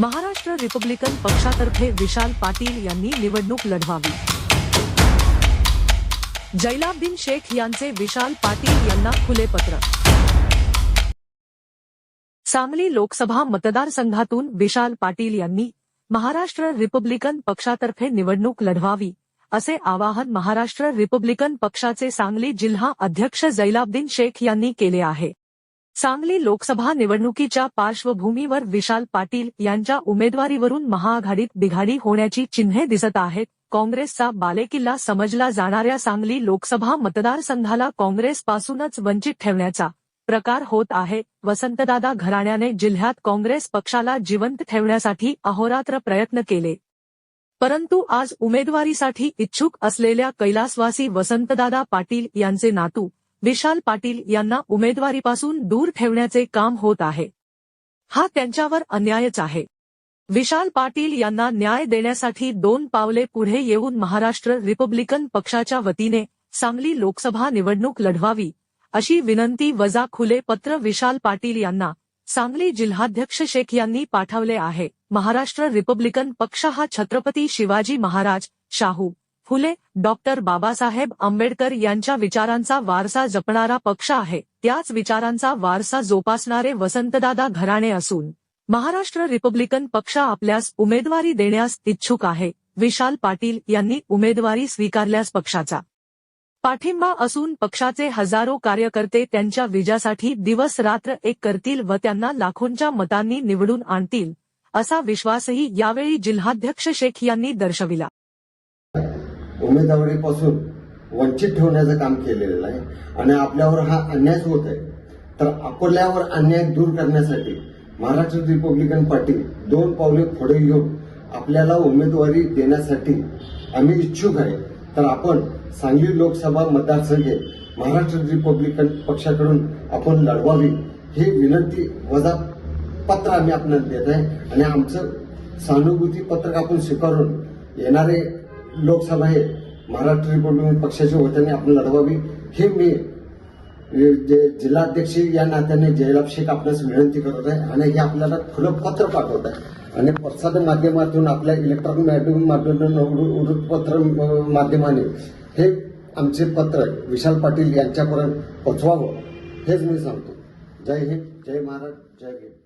Maharashtra Republican पक्षातर्फे विशाल पाटील यांनी निवडणूक लढवावी. जैलाब्दीन शेख यांचे विशाल पाटील यांना खुले पत्र. सांगली लोकसभा मतदारसंघातून विशाल पाटील यांनी महाराष्ट्र रिपब्लिकन पक्षातर्फे निवडणूक लढवावी असे आवाहन महाराष्ट्र रिपब्लिकन पक्षाचे सांगली जिल्हा अध्यक्ष जैलाब्दीन शेख यांनी केले आहे. सांगली लोकसभा निवडणुकीच्या पार्श्वभूमीवर विशाल पाटील यांच्या उमेदवारीवरून महाआघाडीत बिघाडी होण्याची चिन्हे दिसत आहेत. काँग्रेसचा बालेकिल्ला समजला जाणाऱ्या सांगली लोकसभा मतदारसंघाला काँग्रेसपासूनच वंचित ठेवण्याचा प्रकार होत आहे. वसंतदादा घराण्याने जिल्ह्यात काँग्रेस पक्षाला जिवंत ठेवण्यासाठी अहोरात्र प्रयत्न केले. परंतु आज उमेदवारीसाठी इच्छुक असलेल्या कैलासवासी वसंतदादा पाटील यांचे नातू विशाल पाटील यांना उमेदवारीपासून दूर ठेवण्याचे काम होत आहे. हा त्यांच्यावर अन्यायच आहे. विशाल पाटील यांना न्याय देण्यासाठी दोन पावले पुढे येऊन महाराष्ट्र रिपब्लिकन पक्षाच्या वतीने सांगली लोकसभा निवडणूक लढवावी अशी विनंती वजा खुले पत्र विशाल पाटील यांना सांगली जिल्हाध्यक्ष शेख यांनी पाठवले आहे. महाराष्ट्र रिपब्लिकन पक्ष हा छत्रपती शिवाजी महाराज शाहू फुले डॉक्टर बाबासाहेब आंबेडकर यांच्या विचारांचा वारसा जपणारा पक्ष आहे. त्याच विचारांचा वारसा जोपासणारे वसंतदादा घराणे असून महाराष्ट्र रिपब्लिकन पक्ष आपल्यास उमेदवारी देण्यास इच्छुक आहे. विशाल पाटील यांनी उमेदवारी स्वीकारल्यास पक्षाचा पाठिंबा असून पक्षाचे हजारो कार्यकर्ते त्यांच्या विजयासाठी दिवस रात्र एक करतील व त्यांना लाखोंच्या मतांनी निवडून आणतील असा विश्वासही यावेळी जिल्हाध्यक्ष शेख यांनी दर्शविला. उमेदवारीपासून वंचित ठेवण्याचं काम केलेलं आहे. आणि आपल्यावर हा अन्याय होत आहे. तर आपल्यावर अन्याय दूर करण्यासाठी महाराष्ट्र रिपब्लिकन पार्टी दोन पावले पुढे येऊन आपल्याला उमेदवारी देण्यासाठी आम्ही इच्छुक आहे. तर आपण सांगली लोकसभा मतदारसंघे महाराष्ट्र रिपब्लिकन पक्षाकडून आपण लढवावी ही विनंती वजा पत्र आम्ही आपल्याला देत आहे. आणि आमचं सहानुभूती पत्रक आपण स्वीकारून येणारे लोकसभा हे महाराष्ट्र रिपब्लिकन पक्षाच्या वतीने आपण लढवावी. हे मी जे जिल्हाध्यक्ष या नात्याने जयलाभ शेख आपल्यास विनंती करत आहे आणि हे आपल्याला खुलं पत्र पाठवत आहे. आणि प्रसाद माध्यमातून आपल्या इलेक्ट्रॉनिक माध्यम माध्यमातून वृत्तपत्र माध्यमाने हे आमचे पत्र विशाल पाटील यांच्यापर्यंत पोचवावं हेच मी सांगतो. जय हिंद जय महाराज जय भीम.